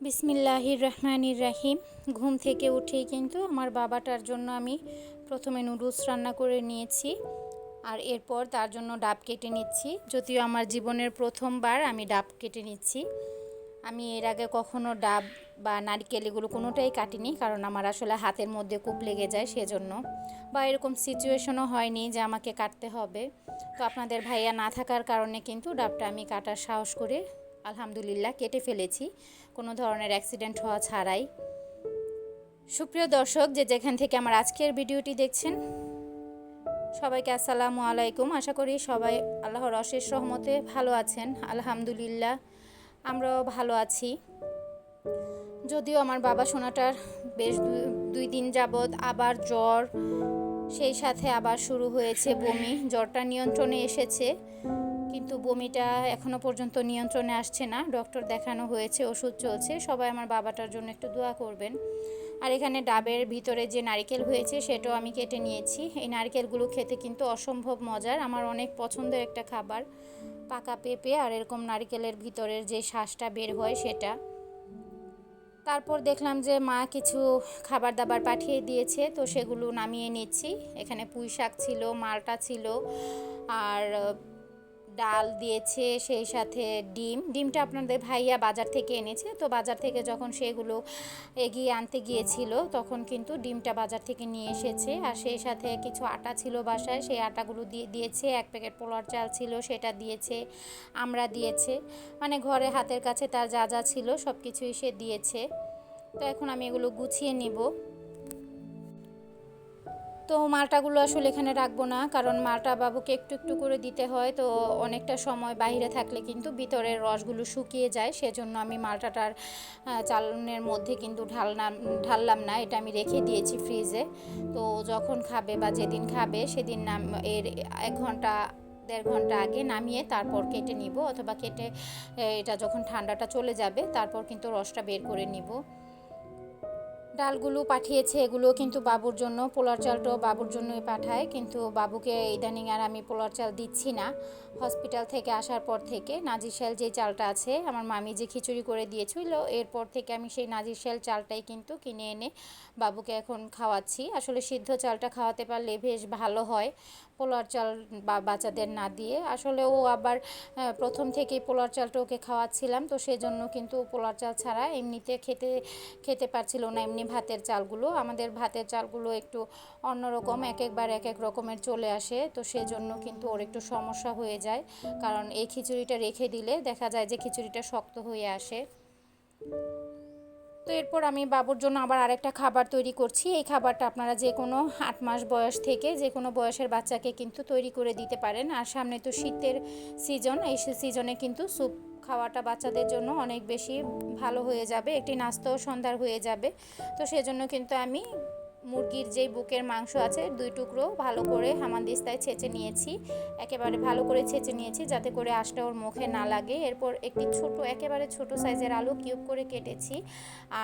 বিসমিল্লাহির রহমানির রাহিম ঘুম থেকে উঠেই কিন্তু আমার বাবাটার জন্য আমি প্রথমে নুডলস রান্না করে নিয়েছি আর এরপর তার জন্য ডাব কেটে নিচ্ছি। যদিও আমার জীবনের প্রথমবার আমি ডাব কেটে নিচ্ছি। আমি এর আগে কখনো ডাব বা নারকেল এগুলো কোনোটাই কাটিনি কারণ আমার আসলে হাতের মধ্যে কূপ লেগে যায় সেজন্য। বা এরকম সিচুয়েশনও হয়নি যে আমাকে কাটতে হবে। তো আপনাদের ভাইয়া না থাকার কারণে কিন্তু ডাবটা আমি কাটার সাহস করে আলহামদুলিল্লাহ, কেটে ফেলেছি। কোনো ধরনের অ্যাক্সিডেন্ট হওয়া ছাড়াই। সুপ্রিয় দর্শক, যে যেখান থেকে আমার আজকের ভিডিওটি দেখছেন, সবাইকে আসসালামু আলাইকুম। আশা করি সবাই আল্লাহর অশেষ রহমতে ভালো আছেন। আলহামদুলিল্লাহ, আমরাও ভালো আছি। যদিও আমার বাবা সোনাটার বেশ দুই দিন যাবৎ আবার জ্বর, সেই সাথে আবার শুরু হয়েছে বমি, জ্বরটা নিয়ন্ত্রণে এসেছে। কিন্তু বমিটা এখনও পর্যন্ত নিয়ন্ত্রণে আসছে না। ডক্টর দেখানো হয়েছে, ওষুধ চলছে। সবাই আমার বাবাটার জন্য একটু দোয়া করবেন। আর এখানে ডাবের ভিতরে যে নারিকেল হয়েছে, সেটাও আমি কেটে নিয়েছি। এই নারিকেলগুলো খেতে কিন্তু অসম্ভব মজার। আমার অনেক পছন্দের একটা খাবার, পাকা পেঁপে আর এরকম নারিকেলের ভিতরের যে শ্বাসটা বের হয় সেটা। তারপর দেখলাম যে মা কিছু খাবার দাবার পাঠিয়ে দিয়েছে, তো সেগুলো নামিয়ে নিচ্ছি। এখানে পুঁই শাক ছিল, মালটা ছিল, আর ডাল দিয়েছে, সেই সাথে ডিম। ডিমটা আপনাদের ভাইয়া বাজার থেকে এনেছে। তো বাজার থেকে যখন সেগুলো এগিয়ে আনতে গিয়েছিল, তখন কিন্তু ডিমটা বাজার থেকে নিয়ে এসেছে। আর সেই সাথে কিছু আটা ছিল বাসায়, সেই আটাগুলো দিয়ে দিয়েছে। এক প্যাকেট পোলার চাল ছিল, সেটা দিয়েছে, আমরা দিয়েছে। মানে ঘরে হাতের কাছে তার যা যা ছিল সব কিছুই সে দিয়েছে। তো এখন আমি এগুলো গুছিয়ে নিব। তো মালটাগুলো আসলে এখানে রাখব না, কারণ মালটা বাবুকে একটু একটু করে দিতে হয়, তো অনেকটা সময় বাইরে থাকলে কিন্তু ভিতরের রসগুলো শুকিয়ে যায়, সেজন্য আমি মালটাটার চালনের মধ্যে কিন্তু ঢাললাম ঢাললাম না, এটা আমি রেখে দিয়েছি ফ্রিজে। তো যখন খাবে বা যেদিন খাবে সেদিন নাম, এর এক ঘণ্টা, দেড় ঘণ্টা আগে নামিয়ে তারপর কেটে নিব, অথবা কেটে এটা যখন ঠান্ডাটা চলে যাবে, তারপর কিন্তু রসটা বের করে নিব। ডালগুলো পাঠিয়েছে, এগুলো কিন্তু বাবুর জন্য, পোলার চালটাও বাবুর জন্যই পাঠায়, কিন্তু বাবুকে ইদানিং আর আমি পোলার চাল দিচ্ছি না। হসপিটাল থেকে আসার পর থেকে নাজিরশাল যে চালটা আছে, আমার মামি যে খিচুড়ি করে দিয়েছিল, এরপর থেকে আমি সেই নাজিরশাল চালটাই কিন্তু কিনে এনে বাবুকে এখন খাওয়াচ্ছি। আসলে সিদ্ধ চালটা খাওয়াতে পারলে বেশ ভালো হয়, পোলার চাল বা বাচ্চাদের না দিয়ে। আসলে ও আবার প্রথম থেকেই পোলার চালটা ওকে খাওয়াচ্ছিলাম, তো সেজন্য কিন্তু পোলার চাল ছাড়া এমনিতে খেতে খেতে পারছিল না, এমনি ভাতের চালগুলো, আমাদের ভাতের চালগুলো একটু অন্যরকম এক একবার এক এক রকমের চলে আসে, তো সেজন্য কিন্তু ওর একটু সমস্যা হয়ে যায়। কারণ এই খিচুড়িটা রেখে দিলে দেখা যায় যে খিচুড়িটা শক্ত হয়ে আসে। তো এরপর আমি বাবুর জন্য আবার আরেকটা খাবার তৈরি করছি। এই খাবারটা আপনারা যে কোনো আট মাস বয়স থেকে যে কোনো বয়সের বাচ্চাকে কিন্তু তৈরি করে দিতে পারেন। আর সামনে তো শীতের সিজন এই সিজনে কিন্তু স্যুপ খাওয়াটা বাচ্চাদের জন্য অনেক বেশি ভালো হয়ে যাবে। একটি নাস্তাও সন্ধ্যার হয়ে যাবে। তো সেজন্য কিন্তু আমি মুরগির যেই বুকের মাংস আছে, দুই টুকরো ভালো করে হামানদিস্তায় ছেঁচে নিয়েছি। একেবারে ভালো করে ছেঁচে নিয়েছি যাতে করে আঁশটা ওর মুখে না লাগে। এরপর একটি ছোট, একেবারে ছোট সাইজের আলু কিউব করে কেটেছি।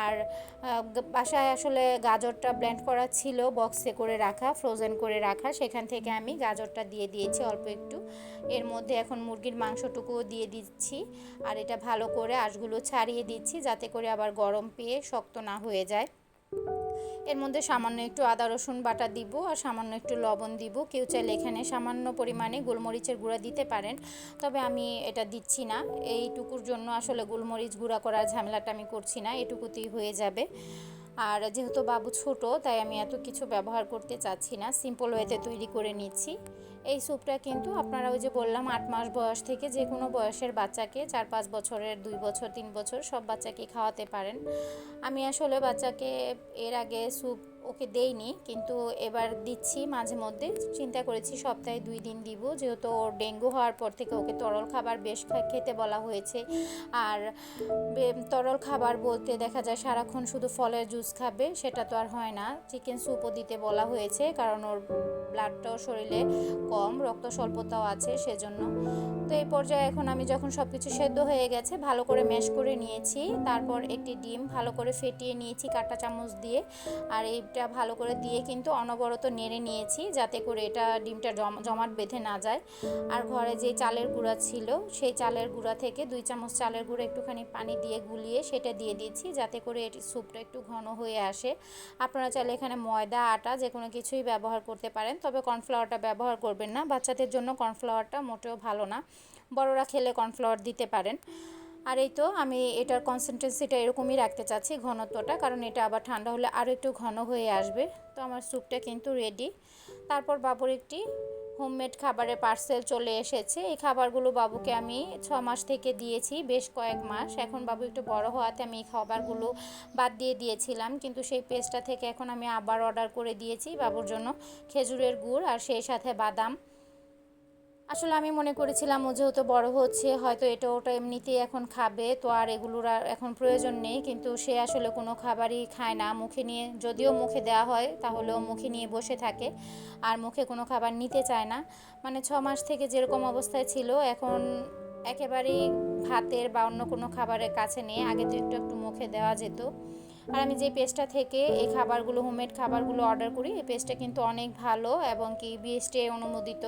আর বাসায় আসলে গাজরটা ব্ল্যান্ড করা ছিল, বক্সে করে রাখা, ফ্রোজেন করে রাখা। সেখান থেকে আমি গাজরটা দিয়ে দিয়েছি অল্প একটু। এর মধ্যে এখন মুরগির মাংসটুকুও দিয়ে দিচ্ছি। আর এটা ভালো করে আঁশগুলো ছাড়িয়ে দিচ্ছি যাতে করে আবার গরম পেয়ে শক্ত না হয়ে যায়। এর মধ্যে সামান্য একটু আদা, রসুন বাটা দিব আর সামান্য একটু লবণ দিব। কেউ চাইলে এখানে সামান্য পরিমাণে গোলমরিচের গুঁড়া দিতে পারেন, তবে আমি এটা দিচ্ছি না। এইটুকুর জন্য আসলে গোলমরিচ গুঁড়া করার ঝামেলাটা আমি করছি না, এটুকুতেই হয়ে যাবে। আর যেহেতু বাবু ছোট, তাই আমি এত কিছু ব্যবহার করতে চাচ্ছি না। সিম্পল ওয়েতে তৈরি করে নিচ্ছি। এই স্যুপটা কিন্তু আপনারা ওই যে বললাম আট মাস বয়স থেকে যে কোনো বয়সের বাচ্চাকে চার পাঁচ বছরের, দুই বছর, তিন বছর সব বাচ্চাকে খাওয়াতে পারেন। আমি আসলে বাচ্চাকে এর আগে স্যুপ ওকে দেইনি, কিন্তু এবার দিচ্ছি মাঝে মধ্যে। চিন্তা করেছি সপ্তাহে দুই দিন দিব, যেহেতু ওর ডেঙ্গু হওয়ার পর থেকে ওকে তরল খাবার বেশ খেতে বলা হয়েছে। আর তরল খাবার বলতে দেখা যায় সারাক্ষণ শুধু ফলের জুস খাবে, সেটা তো আর হয় না। চিকেন স্যুপও দিতে বলা হয়েছে, কারণ ওর ব্লাডটাও শরীরে কম, রক্ত স্বল্পতাও আছে সেজন্য। তো এই পর্যায়ে এখন আমি যখন সব কিছু সেদ্ধ হয়ে গেছে, ভালো করে ম্যাশ করে নিয়েছি। তারপর একটি ডিম ভালো করে ফেটিয়ে নিয়েছি কাঁটা চামচ দিয়ে। আর এই ডিমটা ভালো করে দিয়ে কিন্তু অনবরত নেড়ে নিয়েছি যাতে করে এটা ডিমটা জম- জমাট বেঁধে না যায়। আর ঘরে যে চালের গুঁড়া ছিল, সেই চালের গুঁড়া থেকে দুই চামচ চালের গুঁড়ো একটুখানি পানি দিয়ে গুলিয়ে সেটা দিয়ে দিচ্ছি যাতে করে এটি স্যুপটা একটু ঘন হয়ে আসে। আপনারা চাইলে এখানে ময়দা, আটা যে কোনো কিছুই ব্যবহার করতে পারেন, তবে কর্নফ্লাওয়ারটা ব্যবহার করবেন না। বাচ্চাদের জন্য কর্নফ্লাওয়ারটা মোটেও ভালো না। বড়রা খেলে কর্নফ্লাওয়ার দিতে পারেন। আর এই তো আমি এটার কনসিস্টেন্সিটা এরকমই রাখতে চাচ্ছি ঘনত্বটা, কারণ এটা আবার ঠান্ডা হলে আরও একটু ঘন হয়ে আসবে। তো আমার স্যুপটা কিন্তু রেডি তারপর বাবুর একটি হোমমেড খাবারের পার্সেল চলে এসেছে। এই খাবারগুলো বাবুকে আমি ছ মাস থেকে দিয়েছি, বেশ কয়েক মাস। এখন বাবু একটু বড় হওয়াতে আমি এই খাবারগুলো বাদ দিয়ে দিয়েছিলাম, কিন্তু সেই পেস্টটা থেকে এখন আমি আবার অর্ডার করে দিয়েছি বাবুর জন্য খেজুরের গুড় আর সেই সাথে বাদাম। আসলে আমি মনে করেছিলাম ও যেহেতু বড় হচ্ছে, হয়তো এটা ওটা এমনিতেই এখন খাবে, তো আর এগুলোর আর এখন প্রয়োজন নেই, কিন্তু সে আসলে কোনো খাবারই খায় না। মুখে নিয়ে, যদিও মুখে দেওয়া হয় তাহলেও মুখে নিয়ে বসে থাকে, আর মুখে কোনো খাবার নিতে চায় না। মানে ছ মাস থেকে যেরকম অবস্থায় ছিল, এখন একেবারেই ভাতের বা অন্য কোনো খাবারের কাছে নেই, আগে তো একটু একটু মুখে দেওয়া যেত। আর আমি যে পেস্টটা থেকে এই খাবারগুলো, হোমমেড খাবারগুলো অর্ডার করি, এই পেস্টটা কিন্তু অনেক ভালো এবং কি বিএসটি অনুমোদিত।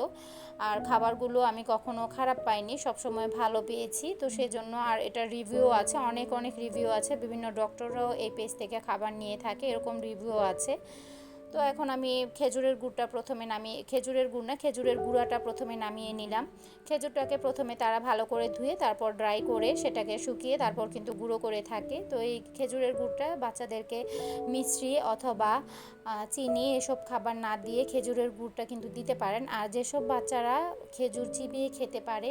আর খাবারগুলো আমি কখনো খারাপ পাইনি, সবসময় ভালো পেয়েছি। তো সেই জন্য আর এটা রিভিউ আছে, অনেক অনেক রিভিউ আছে। বিভিন্ন ডক্টররাও এই পেজ থেকে খাবার নিয়ে থাকে, এরকম রিভিউ আছে। তো এখন আমি খেজুরের গুড়টা প্রথমে নামিয়ে, খেজুরের গুড় না, খেজুরের গুঁড়াটা প্রথমে নামিয়ে নিলাম। খেজুরটাকে প্রথমে তারা ভালো করে ধুয়ে তারপর ড্রাই করে সেটাকে শুকিয়ে তারপর কিন্তু গুঁড়ো করে থাকে। তো এই খেজুরের গুড়টা বাচ্চাদেরকে মিশ্রি অথবা চিনি এসব খাবার না দিয়ে খেজুরের গুড়টা কিন্তু দিতে পারেন। আর যেসব বাচ্চারা খেজুর চিবিয়ে খেতে পারে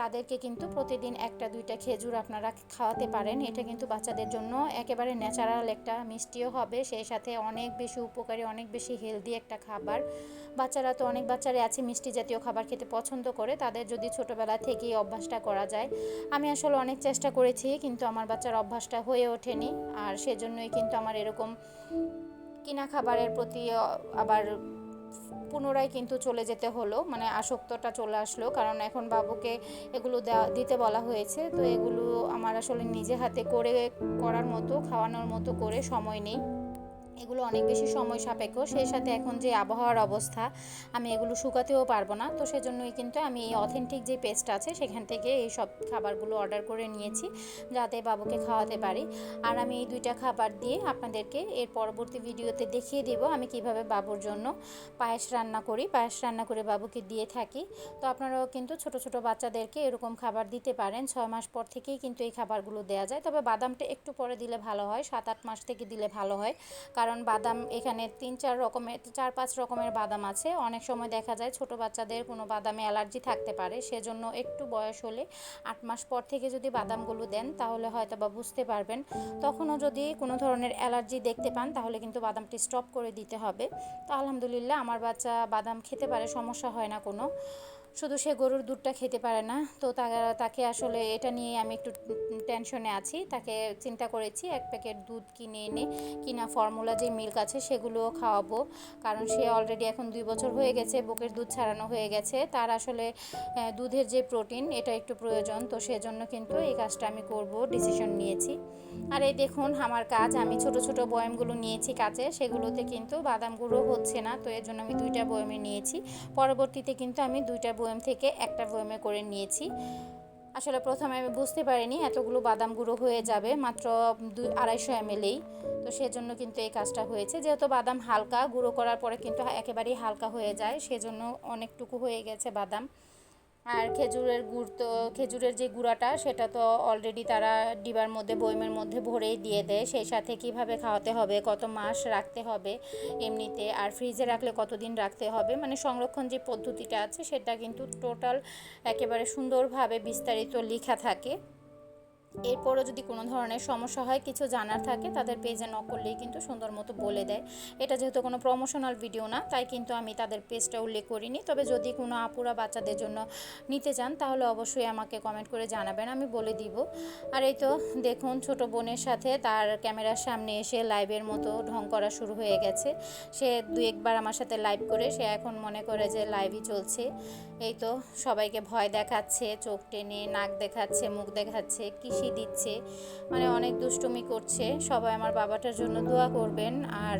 তাদেরকে কিন্তু প্রতিদিন একটা, দুইটা খেজুর আপনারা খাওয়াতে পারেন। এটা কিন্তু বাচ্চাদের জন্য একেবারে ন্যাচারাল একটা মিষ্টিও হবে। সেই সাথে অনেক বেশি উপকারী, অনেক বেশি হেলদি একটা খাবার। বাচ্চারা তো অনেক বাচ্চারা আছে মিষ্টি জাতীয় খাবার খেতে পছন্দ করে। তাদের যদি ছোটোবেলা থেকেই অভ্যাসটা করা যায়। আমি আসলে অনেক চেষ্টা করেছি, কিন্তু আমার বাচ্চার অভ্যাসটা হয়ে ওঠেনি। আর সেজন্যই কিন্তু আমার এরকম কিনা খাবারের প্রতি আবার পুনরায় কিন্তু চলে যেতে হলো মানে আসক্তটা চলে আসলো, কারণ এখন বাবুকে এগুলো দিতে বলা হয়েছে। তো এগুলো আমার আসলে নিজে হাতে করে, করার মতো, খাওয়ানোর মতো করে সময় নেই। এগুলো অনেক বেশি সময় সাপেক্ষ। সেই সাথে এখন যে আবহাওয়ার অবস্থা, আমি এগুলো শুকাতেও পারব না। তো সেজন্যই কিন্তু আমি এই অথেন্টিক যে পেস্ট আছে, সেখান থেকে এই সব খাবারগুলো অর্ডার করে নিয়েছি, যাতে বাবুকে খাওয়াতে পারি। আর আমি এই দুইটা খাবার দিয়ে আপনাদেরকে এর পরবর্তী ভিডিওতে দেখিয়ে দেব, আমি কীভাবে বাবুর জন্য পায়েস রান্না করি। পায়েস রান্না করে বাবুকে দিয়ে থাকি। তো আপনারাও কিন্তু ছোট ছোট বাচ্চাদেরকে এরকম খাবার দিতে পারেন। ছয় মাস পর থেকেই কিন্তু এই খাবারগুলো দেওয়া যায়। তবে বাদামটা একটু পরে দিলে ভালো হয়, সাত, আট মাস থেকে দিলে ভালো হয়। কারণ বাদাম এখানে তিন, চার রকমের, চার, পাঁচ রকমের বাদাম আছে। অনেক সময় দেখা যায় ছোট বাচ্চাদের কোনো বাদামে অ্যালার্জি থাকতে পারে, সেজন্য একটু বয়স হলে আট মাস পর থেকে যদি বাদামগুলো দেন, তাহলে হয়তো বা বুঝতে পারবেন। তখনও যদি কোনো ধরনের অ্যালার্জি দেখতে পান, তাহলে কিন্তু বাদামটি স্টপ করে দিতে হবে। তো আলহামদুলিল্লাহ, আমার বাচ্চা বাদাম খেতে পারে, সমস্যা হয় না কোনো। শুধু সে গরুর দুধটা খেতে পারে না, তো তাকে আসলে এটা নিয়ে আমি একটু টেনশনে আছি। তাকে চিন্তা করেছি, এক প্যাকেট দুধ কিনে এনে, কিনা ফর্মুলা যে মিল্ক আছে সেগুলোও খাওয়াবো। কারণ সে অলরেডি এখন দুই বছর হয়ে গেছে, বুকের দুধ ছাড়ানো হয়ে গেছে। তার আসলে দুধের যে প্রোটিন এটা একটু প্রয়োজন। তো সেজন্য কিন্তু এই কাজটা আমি করব ডিসিশন নিয়েছি। আর এই দেখুন, আমার কাজ, আমি ছোট ছোট বয়ামগুলো নিয়েছি কাজে। সেগুলোতে কিন্তু বাদাম গুঁড়ো হচ্ছে না, তো এর জন্য আমি দুইটা বয়ামে নিয়েছি। পরবর্তীতে কিন্তু আমি দুইটা বয়াম থেকে একটা বয়ামে করে নিয়েছি। আসলে প্রথমে আমি বুঝতে পারিনি এতগুলো বাদাম গুঁড়ো হয়ে যাবে, মাত্র দুই, আড়াইশো এমএলই তো সেজন্য কিন্তু এই কাজটা হয়েছে। যেহেতু বাদাম হালকা, গুঁড়ো করার পরে কিন্তু একেবারেই হালকা হয়ে যায়, সেজন্য অনেকটুকু হয়ে গেছে বাদাম। আর খেজুরের গুড় তো, খেজুরের যে গুঁড়াটা, সেটা তো অলরেডি তারা ডিবার মধ্যে বয়মের মধ্যে ভরেই দিয়ে দেয়। সেই সাথে কীভাবে খাওয়াতে হবে, কত মাস রাখতে হবে এমনিতে, আর ফ্রিজে রাখলে কতদিন রাখতে হবে? মানে সংরক্ষণ যে পদ্ধতিটা আছে, সেটা কিন্তু টোটাল একেবারে সুন্দরভাবে বিস্তারিত লেখা থাকে। এরপরও যদি কোনো ধরনের সমস্যা হয়, কিছু জানার থাকে, তাদের পেজে নক করলেই কিন্তু সুন্দর মতো বলে দেয়। এটা যেহেতু কোনো প্রমোশনাল ভিডিও না, তাই কিন্তু আমি তাদের পেজটা উল্লেখ করিনি। তবে যদি কোনো আপুরা বাচ্চাদের জন্য নিতে চান, তাহলে অবশ্যই আমাকে কমেন্ট করে জানাবেন, আমি বলে দিব। আর এই তো দেখুন, ছোট বোনের সাথে তার ক্যামেরার সামনে এসে লাইভের মতো ঢং করা শুরু হয়ে গেছে। সে দু একবার আমার সাথে লাইভ করে, সে এখন মনে করে যে লাইভই চলছে। এই তো সবাইকে ভয় দেখাচ্ছে, চোখ টেনে নাক দেখাচ্ছে, মুখ দেখাচ্ছে কিসি দিচ্ছে। মানে অনেক দুষ্টুমি করছে। সবাই আমার বাবাটার জন্য দোয়া করবেন। আর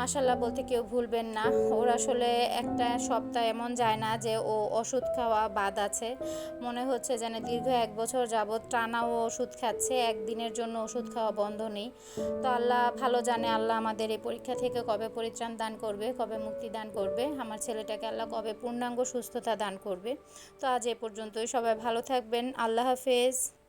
মাসাল্লাহ বলতে কেউ ভুলবেন না। ওর আসলে একটা সপ্তাহ এমন যায় না যে ও ওষুধ খাওয়া বাদ আছে। মনে হচ্ছে যেন দীর্ঘ এক বছর যাবৎ টানা ও ওষুধ খাচ্ছে। একদিনের জন্য ওষুধ খাওয়া বন্ধ নেই। তো আল্লাহ ভালো জানে আল্লাহ আমাদের এই পরীক্ষা থেকে কবে পরিত্রাণ দান করবে, কবে মুক্তি দান করবে। আমার ছেলেটাকে আল্লাহ কবে পূর্ণাঙ্গ সুস্থতা দান করবে। তো আজ এ পর্যন্তই। সবাই ভালো থাকবেন। আল্লাহ হাফেজ।